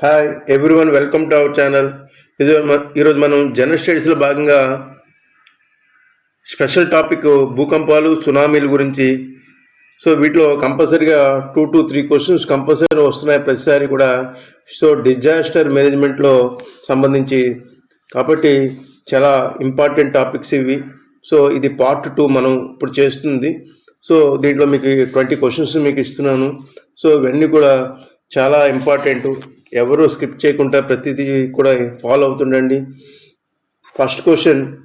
Hi everyone welcome to our channel ఇది ఈరోజు మనం జనరల్ స్టడీస్లో భాగంగా స్పెషల్ టాపిక్ భూకంపాలు సునామీల గురించి. సో వీటిలో కంపల్సరీగా two to three questions compulsory వస్తున్నాయి ప్రతిసారి కూడా. సో డిజాస్టర్ మేనేజ్మెంట్లో సంబంధించి. కాబట్టి చాలా ఇంపార్టెంట్ టాపిక్స్ ఇవి. సో ఇది పార్ట్ టూ మనం ఇప్పుడు చేస్తుంది. సో దీంట్లో మీకు ట్వంటీ క్వశ్చన్స్ మీకు ఇస్తున్నాను. సో ఇవన్నీ కూడా చాలా ఇంపార్టెంట్ ఎవరు స్కిప్ చేయకుండా ప్రతిదీ కూడా ఫాలో అవుతుండండి. ఫస్ట్ క్వశ్చన్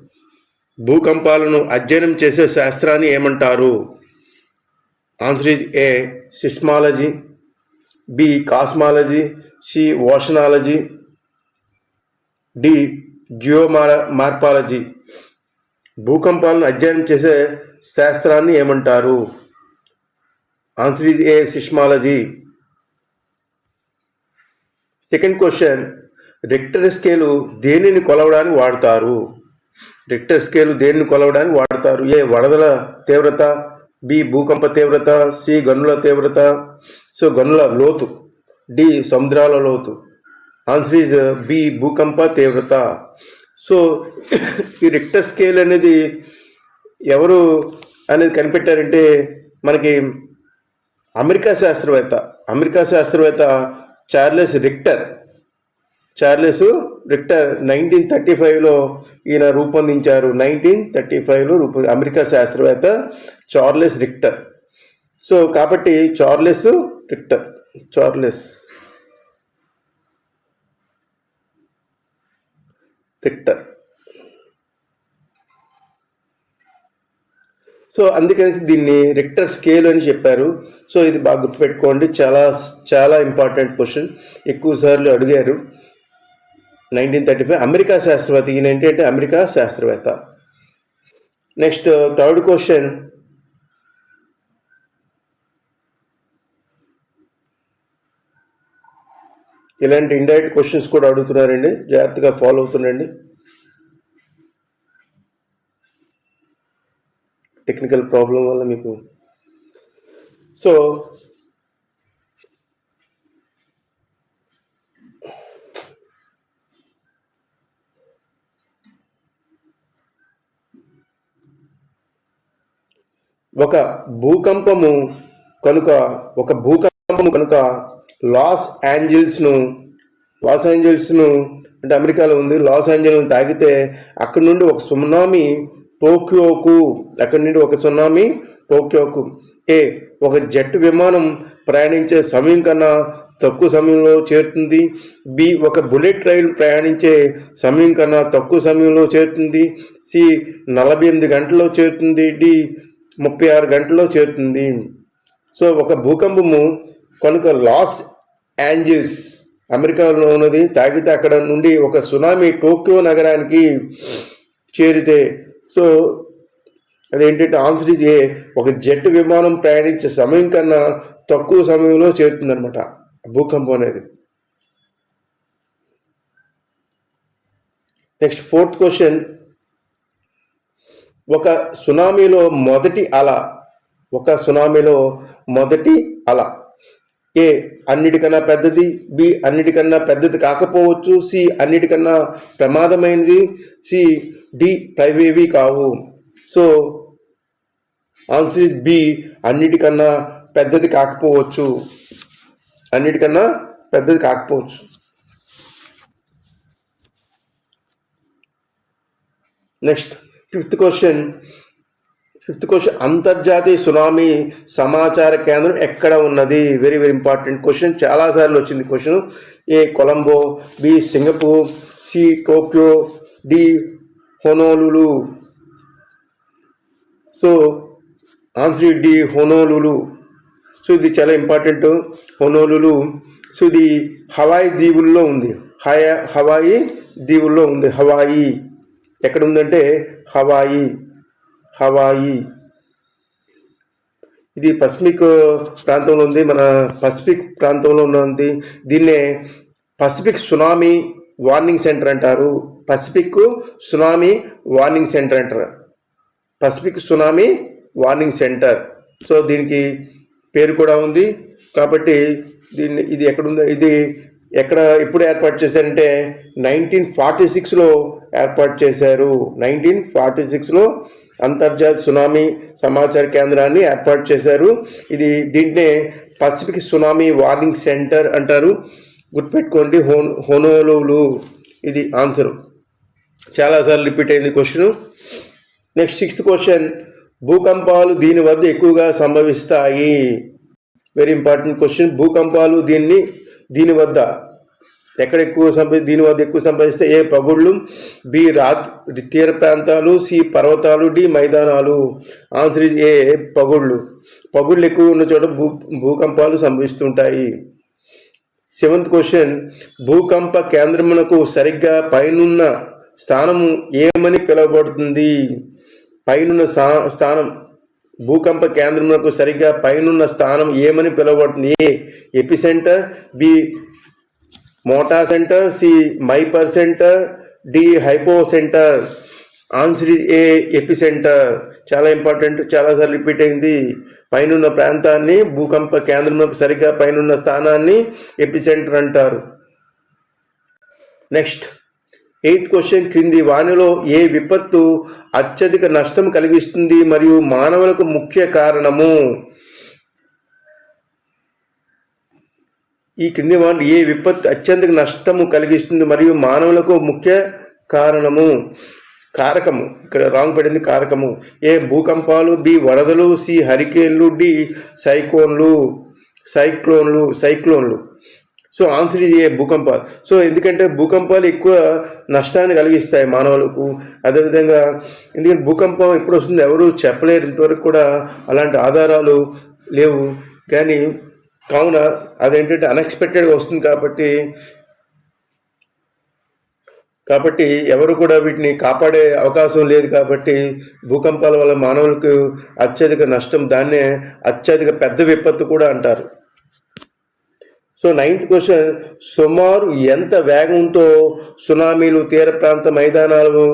భూకంపాలను అధ్యయనం చేసే శాస్త్రాన్ని ఏమంటారు? Answer is A seismology B cosmology C oceanology D geomor morphology. భూకంపాలను అధ్యయనం చేసే శాస్త్రాన్ని ఏమంటారు? Answer is A seismology. Second question Richter scale దేనిని కొలవడానికి వాడతారు? రిక్టర్ స్కేలు దేనిని కొలవడానికి వాడతారు? ఏ వరదల తీవ్రత బి భూకంప తీవ్రత సి గనుల తీవ్రత? సో గనుల లోతు డి సముద్రాల లోతు. ఆన్సర్ ఈజ్ బి భూకంప తీవ్రత. సో ఈ రిక్టర్ స్కేల్ అనేది ఎవరు అనేది కనిపెట్టారంటే మనకి అమెరికా శాస్త్రవేత్త అమెరికా శాస్త్రవేత్త Charles Richter Charles Richter nineteen thirty ఫైవ్లో ఈయన రూపొందించారు. నైన్టీన్ థర్టీ ఫైవ్లో రూపొ అమెరికా శాస్త్రవేత్త చార్లెస్ రిక్టర్ సో కాబట్టి Charles Richter Charles Richter so అందుకని దీన్ని రిక్టర్ స్కేల్ అని చెప్పారు. సో ఇది బాగా గుర్తుపెట్టుకోండి. చాలా చాలా ఇంపార్టెంట్ క్వశ్చన్ ఎక్కువ సార్లు అడిగారు. నైన్టీన్ థర్టీ ఫైవ్ అమెరికా శాస్త్రవేత్త ఈయన ఏంటంటే అమెరికా శాస్త్రవేత్త. నెక్స్ట్ థర్డ్ క్వశ్చన్ ఇలాంటి ఇండైరెక్ట్ క్వశ్చన్స్ కూడా అడుగుతున్నారండి. జాగ్రత్తగా ఫాలో అవుతుండండి. టెక్నికల్ ప్రాబ్లం వల్ల మీకు. సో ఒక భూకంపము కనుక ఒక భూకంపము కనుక లాస్ యాంజిల్స్ను లాస్ యాంజిల్స్ను అంటే అమెరికాలో ఉంది లాస్ ఏంజల్స్ను తాగితే అక్కడ నుండి ఒక సునామీ టోక్యోకు అక్కడి నుండి ఒక సునామీ? టోక్యోకు. ఏ ఒక జెట్ విమానం ప్రయాణించే సమయం కన్నా తక్కువ సమయంలో చేరుతుంది. బి ఒక బుల్లెట్ రైలు ప్రయాణించే సమయం కన్నా తక్కువ సమయంలో చేరుతుంది. సి నలభై ఎనిమిది గంటల్లో చేరుతుంది. డి ముప్పై ఆరు గంటల్లో చేరుతుంది. సో ఒక భూకంపము కనుక లాస్ యాంజిల్స్ అమెరికాలో ఉన్నది తాగితే అక్కడ నుండి ఒక సునామీ టోక్యో నగరానికి చేరితే సో అదేంటంటే ఆన్సర్ ఇస్ ఏ ఒక జెట్ విమానం ప్రయాణించే సమయం కన్నా తక్కువ సమయంలో చేరుతుందన్నమాట భూకంపం అనేది. Next fourth question. ఒక సునామీలో మొదటి అల ఒక సునామీలో మొదటి అల. ఏ అన్నిటికన్నా పెద్దది బి అన్నిటికన్నా పెద్దది కాకపోవచ్చు సి అన్నిటికన్నా ప్రమాదమైనది సి డి ప్రైవేవి కావు. సో ఆన్సర్ ఇస్ బి అన్నిటికన్నా పెద్దది కాకపోవచ్చు. అన్నిటికన్నా పెద్దది కాకపోవచ్చు. Next fifth question. Fifth question అంతర్జాతీయ సునామీ సమాచార కేంద్రం ఎక్కడ ఉన్నది? Very very important question. చాలాసార్లు వచ్చింది question. A Colombo B Singapore C Tokyo D Honolulu. So answer D Honolulu. So ఇది చాలా ఇంపార్టెంట్. హొనోలులు. సో ఇది హవాయి దీవుల్లో ఉంది. హయ హవాయి దీవుల్లో ఉంది. హవాయి. ఎక్కడ ఉందంటే హవాయి. హవాయి. ఇది పసిఫిక్ ప్రాంతంలో ఉంది. మన పసిఫిక్ ప్రాంతంలో ఉన్నది. దీన్నే పసిఫిక్ సునామీ వార్నింగ్ సెంటర్ అంటారు. పసిఫిక్ సునామీ వార్నింగ్ సెంటర్ అంటారు. Pacific tsunami warning centre so దీనికి పేరు కూడా ఉంది. కాబట్టి దీన్ని ఇది ఎక్కడుందో ఇది ఎక్కడ ఎప్పుడు ఏర్పాటు చేశారంటే నైన్టీన్ ఫార్టీ సిక్స్లో ఏర్పాటు చేశారు. నైన్టీన్ ఫార్టీ సిక్స్లో అంతర్జాతీయ సునామీ సమాచార కేంద్రాన్ని ఏర్పాటు చేశారు. ఇది దీంట్నే పసిఫిక్ సునామీ వార్నింగ్ సెంటర్ అంటారు. గుర్తుపెట్టుకోండి హోన్ హోనోలులు ఇది ఆన్సర్. చాలాసార్లు రిపీట్ అయింది క్వశ్చను. నెక్స్ట్ సిక్స్త్ క్వశ్చన్ భూకంపాలు దీని వద్ద ఎక్కువగా సంభవిస్తాయి. వెరీ ఇంపార్టెంట్ క్వశ్చన్ భూకంపాలు దీన్ని దీని వద్ద ఎక్కడ ఎక్కువ సంభవి దీని వద్ద ఎక్కువ సంభవిస్తే ఏ పగుళ్ళు బి రాత్ తీర ప్రాంతాలు సి పర్వతాలు డి మైదానాలు. ఆన్సర్ ఇస్ ఏ పగుళ్ళు. పగుళ్ళు ఎక్కువ ఉన్న చోట భూ భూకంపాలు సంభవిస్తుంటాయి. సెవెంత్ క్వశ్చన్ భూకంప కేంద్రమునకు సరిగ్గా పైనున్న స్థానము ఏమని పిలువబడుతుంది? పైనున్న స్థా- స్థానం భూకంప కేంద్రమునకు సరిగ్గా పైనున్న స్థానం ఏమని పిలువబడుతుంది? A epicentre B metacentre C hypercentre D hypocentre. Answer A A epicentre చాలా ఇంపార్టెంట్ చాలాసార్లు రిపీట్ అయింది. పైనున్న ప్రాంతాన్ని భూకంప కేంద్రంలోకి సరిగ్గా పైనున్న స్థానాన్ని ఎపిసెంటర్ అంటారు. నెక్స్ట్ ఎయిత్ క్వశ్చన్ క్రింది వానిలో ఏ విపత్తు అత్యధిక నష్టం కలిగిస్తుంది మరియు మానవులకు ముఖ్య కారణము? ఈ క్రింది వాటిలో ఏ విపత్తు అత్యంత నష్టము కలిగిస్తుంది మరియు మానవులకు ముఖ్య కారణము? కారకము. ఇక్కడ రాంగ్ పడింది కారకము. ఏ భూకంపాలు బి వరదలు సి హరికేన్లు డి సైకోన్లు సైక్లోన్లు సైక్లోన్లు. సో ఆన్సర్ ఇది ఏ భూకంపాలు సో ఎందుకంటే భూకంపాలు ఎక్కువ నష్టాన్ని కలిగిస్తాయి మానవులకు. అదేవిధంగా ఎందుకంటే భూకంపం ఎప్పుడు వస్తుంది ఎవరు చెప్పలేరు. ఇంతవరకు కూడా అలాంటి ఆధారాలు లేవు. కానీ కావున అదేంటంటే అన్ఎక్స్పెక్టెడ్గా వస్తుంది కాబట్టి కాబట్టి ఎవరు కూడా వీటిని కాపాడే అవకాశం లేదు కాబట్టి భూకంపాల వల్ల మానవులకు అత్యధిక నష్టం దాన్నే అత్యధిక పెద్ద విపత్తు కూడా అంటారు. సో నైన్త్ క్వశ్చన్ సుమారు ఎంత వేగంతో సునామీలు తీర ప్రాంత మైదానాలు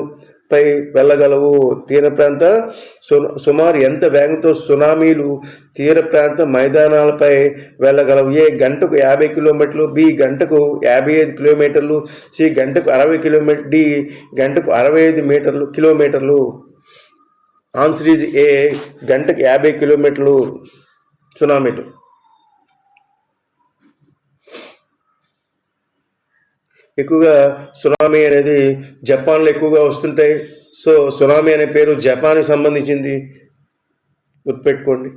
పై వెళ్ళగలవు. తీర ప్రాంత సు- సుమారు ఎంత వేగంతో సునామీలు తీర ప్రాంత మైదానాలపై వెళ్ళగలవు? ఏ గంటకు యాభై కిలోమీటర్లు? బి గంటకు యాభై ఐదు కిలోమీటర్లు? సి గంటకు అరవై కిలోమీటర్ డి గంటకు అరవై ఐదు మీటర్లు కిలోమీటర్లు? ఆన్సర్ ఈజ్ ఏ గంటకు యాభై కిలోమీటర్లు సునామీలు. ఎక్కువగా సునామీ అనేది జపాన్లో ఎక్కువగా వస్తుంటాయి. సో సునామీ అనే పేరు జపాన్కి సంబంధించింది. గుర్తుపెట్టుకోండి.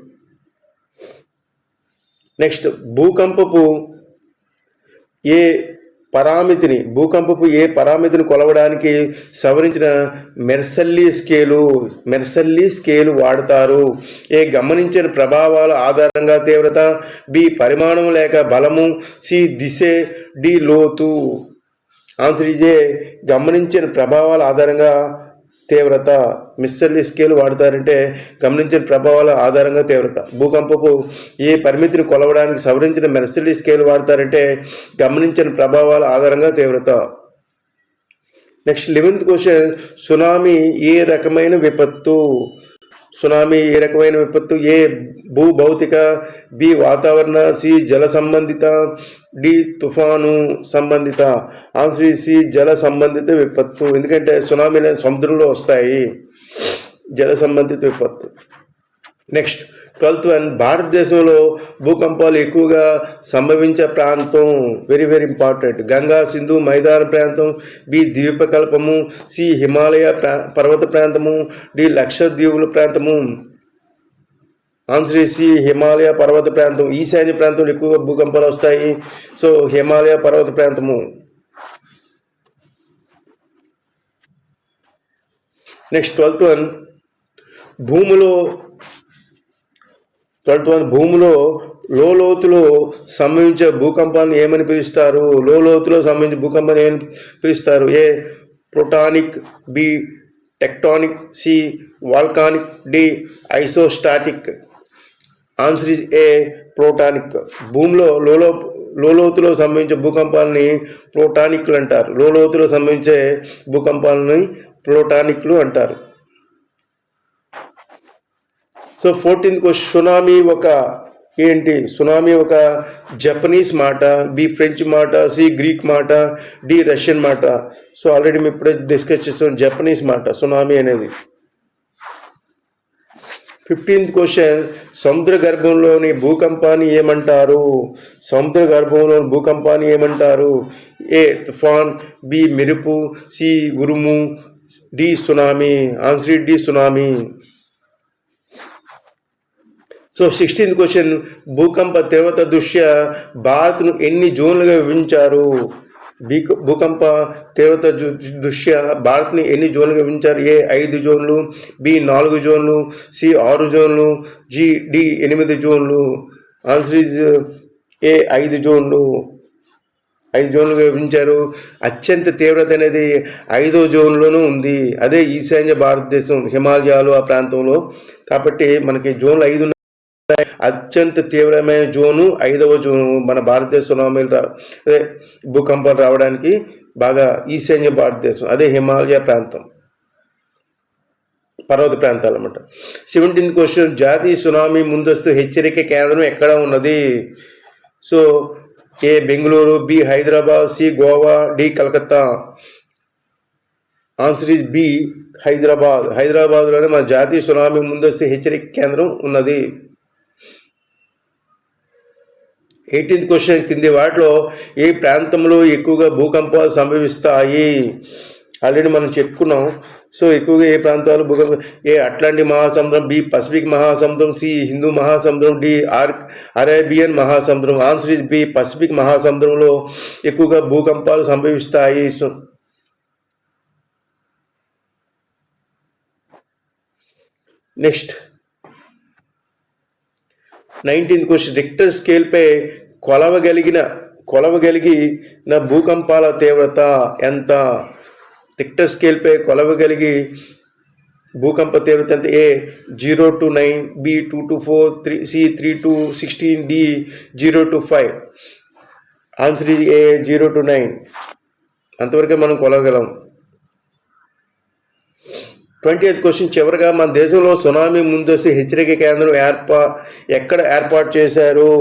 నెక్స్ట్ భూకంపపు ఏ పరామితిని భూకంపపు ఏ పరామితిని కొలవడానికి సవరించిన మెర్సల్లీ స్కేలు మెర్సల్లీ స్కేలు వాడతారు. ఏ గమనించిన ప్రభావాల ఆధారంగా తీవ్రత బి పరిమాణం లేక బలము సి దిశే డి లోతు. ఆన్సర్ గమనించిన ప్రభావాల ఆధారంగా తీవ్రత. మిస్సర్లీ స్కేల్ వాడతారంటే గమనించిన ప్రభావాల ఆధారంగా తీవ్రత. భూకంపపు ఏ పరిమితిని కొలవడానికి సవరించిన మెర్సలీ స్కేల్ వాడతారంటే గమనించిన ప్రభావాల ఆధారంగా తీవ్రత. నెక్స్ట్ లెవెన్త్ క్వశ్చన్ సునామీ ఏ రకమైన విపత్తు? సునామీ ఏ రకమైన విపత్తు? ఏ భూ భౌతిక బి వాతావరణ సి జల సంబంధిత డి తుఫాను సంబంధిత? ఆన్సర్ సి జల సంబంధిత విపత్తు. ఎందుకంటే సునామీ సముద్రంలో వస్తాయి. జల సంబంధిత విపత్తు. నెక్స్ట్. ట్వెల్త్ వన్ భారతదేశంలో భూకంపాలు ఎక్కువగా సంభవించే ప్రాంతం very very important Ganga Sindhu మైదాన ప్రాంతం బి ద్వీపకల్పము సి హిమాలయ ప్రా పర్వత ప్రాంతము డి లక్షద్వీపుల ప్రాంతము. ఆన్సర్ సి హిమాలయ పర్వత ప్రాంతం. ఈశాన్య ప్రాంతంలో ఎక్కువగా భూకంపాలు వస్తాయి. సో హిమాలయ పర్వత ప్రాంతము. నెక్స్ట్ ట్వెల్త్ వన్ భూమిలో ట్వెల్త్ భూమిలో లోతులో సంభవించే భూకంపాన్ని ఏమని పిలుస్తారు? లోతులో సంభవించే భూకంపాన్ని ఏమని పిలుస్తారు? A plutonic B tectonic C volcanic D isostatic. Answer is A plutonic. భూమిలో లోలో లోలోతులో సంభవించే భూకంపాలని ప్రోటానిక్లు అంటారు. లోతులో సంభవించే భూకంపాలని ప్రోటానిక్లు అంటారు. సో ఫోర్టీన్త్ సునామీ ఒక ఏంటి? సునామీ ఒక జపనీస్ మాట బి ఫ్రెంచ్ మాట సి గ్రీక్ మాట డి రష్యన్ మాట. సో ఆల్రెడీ మేము ఇప్పుడే డిస్కస్ చేస్తాం జపనీస్ మాట సునామీ అనేది. ఫిఫ్టీన్త్ క్వశ్చన్ సముద్ర గర్భంలోని భూకంపాన్ని ఏమంటారు? సముద్ర గర్భంలోని భూకంపాన్ని ఏమంటారు? ఏ తుఫాన్ బి మెరుపు సి ఉరుము D tsunami. Answer D tsunami. So sixteenth question భూకంప తీవ్రత దృష్ట్యా భారత్ను ఎన్ని జోన్లుగా విభజించారు? భీక- భూకంప తీవ్రత దృష్ట్యా భారత్ని ఎన్ని జోన్లుగా విభజించారు? ఏ ఐదు జోన్లు బి నాలుగు జోన్లు సి ఆరు జోన్లు జి డి ఎనిమిది జోన్లు? ఆన్సర్ ఈజ్ ఏ ఐదు జోన్లు? ఐదు జోన్లుగా విభజించారు. అత్యంత తీవ్రత అనేది ఐదో జోన్లోనూ ఉంది. అదే ఈశాన్య భారతదేశం హిమాలయాలు ఆ ప్రాంతంలో. కాబట్టి మనకి జోన్లు ఐదు అత్యంత తీవ్రమైన జోను ఐదవ జోను మన భారతదేశ సునామీలు రా అదే భూకంపాలు రావడానికి బాగా ఈశాన్య భారతదేశం అదే హిమాలయ ప్రాంతం. పర్వత ప్రాంతాలు అన్నమాట సెవెంటీన్త్ క్వశ్చన్ జాతీయ సునామీ ముందస్తు హెచ్చరిక కేంద్రం ఎక్కడ ఉన్నది? So A Bengaluru B Hyderabad C Goa D Calcutta. Answer is B Hyderabad. హైదరాబాద్లోనే మన జాతీయ సునామీ ముందస్తు హెచ్చరిక కేంద్రం ఉన్నది. ఎయిటీన్త్ క్వశ్చన్ కింది వాటిలో ఏ ప్రాంతంలో ఎక్కువగా భూకంపాలు సంభవిస్తాయి? ఆల్రెడీ మనం చెప్పుకున్నాం. సో ఎక్కువగా ఏ ప్రాంతాలు భూకంప ఏ అట్లాంటిక్ మహాసముద్రం బి పసిఫిక్ మహాసముద్రం సి హిందూ మహాసముద్రం డి ఆర్ అరేబియన్ మహాసముద్రం ఆన్సర్ ఇస్ బి పసిఫిక్ మహాసముద్రంలో ఎక్కువగా భూకంపాలు సంభవిస్తాయి. So next nineteen question Richter స్కేల్పై కొలవగలిగిన కొలవగలిగిన భూకంపాల తీవ్రత ఎంత? రిక్టర్ స్కేల్పై కొలవగలిగి భూకంప తీవ్రత ఎంత? A zero to nine B two to four three C three to sixteen D zero to five answer A zero to nine అంతవరకే మనం కొలవగలం. ట్వంటీ ఎయిత్ క్వశ్చన్ చివరిగా మన దేశంలో సునామీ ముందస్తు హెచ్చరిక కేంద్రం ఏర్పా ఎక్కడ ఏర్పాటు చేశారు?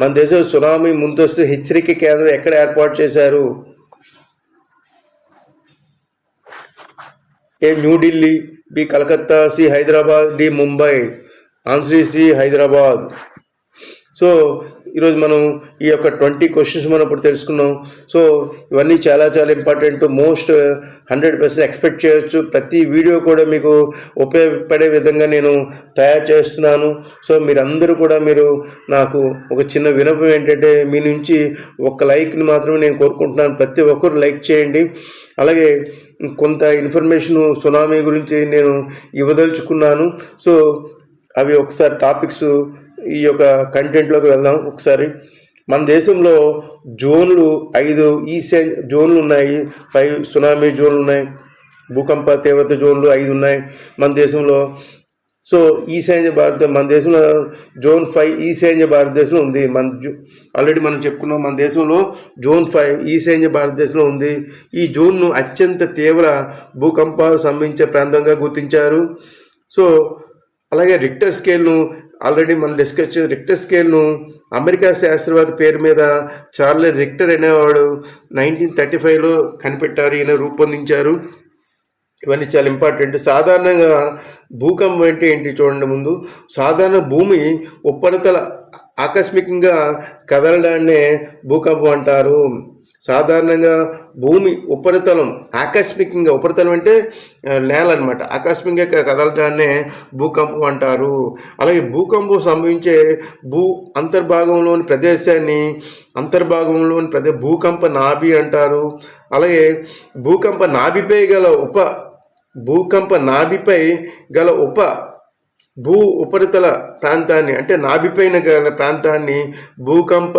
మన దేశంలో సునామీ ముందస్తు హెచ్చరిక కేంద్రం ఎక్కడ ఏర్పాటు చేశారు? A New Delhi B Calcutta C Hyderabad D Mumbai. Answer C Hyderabad. So ఈరోజు మనం ఈ యొక్క ట్వంటీ క్వశ్చన్స్ మనం ఇప్పుడు తెలుసుకున్నాం. సో ఇవన్నీ చాలా చాలా important most hundred percent expect చేయొచ్చు. ప్రతి వీడియో కూడా మీకు ఉపయోగపడే విధంగా నేను తయారు చేస్తున్నాను. సో మీరందరూ కూడా మీరు నాకు ఒక చిన్న వినపం ఏంటంటే మీ నుంచి ఒక లైక్ని మాత్రమే నేను కోరుకుంటున్నాను. ప్రతి ఒక్కరు లైక్ చేయండి. అలాగే కొంత ఇన్ఫర్మేషన్ సునామీ గురించి నేను ఇవ్వదలుచుకున్నాను. సో అవి ఒకసారి టాపిక్స్ ఈ యొక్క కంటెంట్లోకి వెళ్దాం ఒకసారి. మన దేశంలో జోన్లు ఐదు ఈసే జోన్లు ఉన్నాయి. ఫైవ్ సునామీ జోన్లు ఉన్నాయి. భూకంప తీవ్రత జోన్లు ఐదు ఉన్నాయి మన దేశంలో. సో ఈశాన్య భారత మన దేశంలో జోన్ ఫైవ్ ఈశాన్య భారతదేశంలో ఉంది. మన జో- ఆల్రెడీ మనం చెప్పుకున్నాం మన దేశంలో జోన్ ఫైవ్ ఈశాన్య భారతదేశంలో ఉంది. ఈ జోన్ను అత్యంత తీవ్ర భూకంపాలు సంభవించే ప్రాంతంగా గుర్తించారు. సో అలాగే రిక్టర్ స్కేల్ను ఆల్రెడీ మనం డిస్కస్ చేసిన రిక్టర్ స్కేల్ను అమెరికా శాస్త్రవాద పేరు మీద చార్లెస్ రిక్టర్ అనేవాడు నైన్టీన్ థర్టీ ఫైవ్లో కనిపెట్టారు ఈయన రూపొందించారు. ఇవన్నీ చాలా ఇంపార్టెంట్ సాధారణంగా భూకంపం అంటే ఏంటి చూడండి ముందు. సాధారణ భూమి ఉపరితల ఆకస్మికంగా కదలడాన్నే భూకంపం అంటారు. సాధారణంగా భూమి ఉపరితలం ఆకస్మికంగా ఉపరితలం అంటే నేల అనమాట ఆకస్మికంగా కదలడాన్నే భూకంపం అంటారు. అలాగే భూకంపం సంభవించే భూ అంతర్భాగంలోని ప్రదేశాన్ని అంతర్భాగంలోని ప్రదే భూకంప నాభి అంటారు. అలాగే భూకంప నాభిపై గల ఉప భూకంప నాభిపై గల ఉప భూ ఉపరితల ప్రాంతాన్ని అంటే నాభిపైన గల ప్రాంతాన్ని భూకంప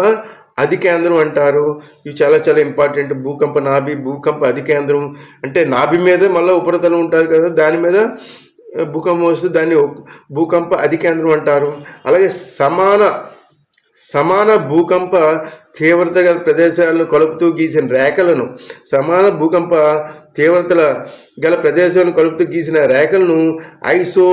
అధికేంద్రం అంటారు. ఇవి చాలా చాలా ఇంపార్టెంట్ భూకంప నాభి భూకంప అధికేంద్రం. అంటే నాభి మీద మళ్ళీ ఉపరితలం ఉంటుంది కదా దాని మీద భూకంపం వస్తే దాన్ని భూకంప భూకంప అధికేంద్రం అంటారు. అలాగే సమాన సమాన భూకంప తీవ్రత గల ప్రదేశాలను కలుపుతూ గీసిన రేఖలను సమాన భూకంప తీవ్రతల గల ప్రదేశాలను కలుపుతూ గీసిన రేఖలను ఐసో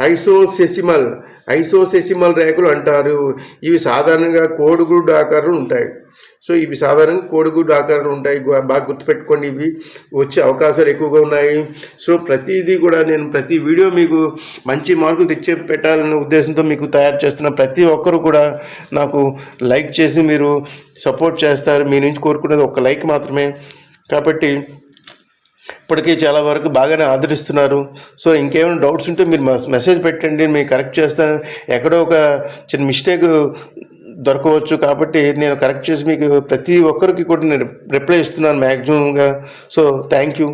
ఐసోసెసిమల్ ఐసోసెసిమల్ రేకులు అంటారు. ఇవి సాధారణంగా కోడిగుడ్డు ఆకారం ఉంటాయి. సో ఇవి సాధారణంగా కోడిగుడ్డు ఆకారం ఉంటాయి. బాగా గుర్తుపెట్టుకోండి. ఇవి వచ్చే అవకాశాలు ఎక్కువగా ఉన్నాయి. సో ప్రతిదీ కూడా నేను ప్రతి వీడియో మీకు మంచి మార్కులు తెచ్చే పెట్టాలనే ఉద్దేశంతో మీకు తయారు చేస్తున్న ప్రతి ఒక్కరు కూడా నాకు లైక్ చేసి మీరు సపోర్ట్ చేస్తారు. మీ నుంచి కోరుకునేది ఒక లైక్ మాత్రమే. కాబట్టి ఇప్పటికీ చాలా వరకు బాగానే ఆదరిస్తున్నారు. సో ఇంకేమైనా డౌట్స్ ఉంటే మీరు మెసేజ్ పెట్టండి మీకు కరెక్ట్ చేస్తాను. ఎక్కడో ఒక చిన్న మిస్టేక్ దొరకవచ్చు కాబట్టి నేను కరెక్ట్ చేసి మీకు ప్రతి ఒక్కరికి కూడా నేను రిప్లై ఇస్తున్నాను మ్యాక్సిమంగా సో థ్యాంక్ యూ.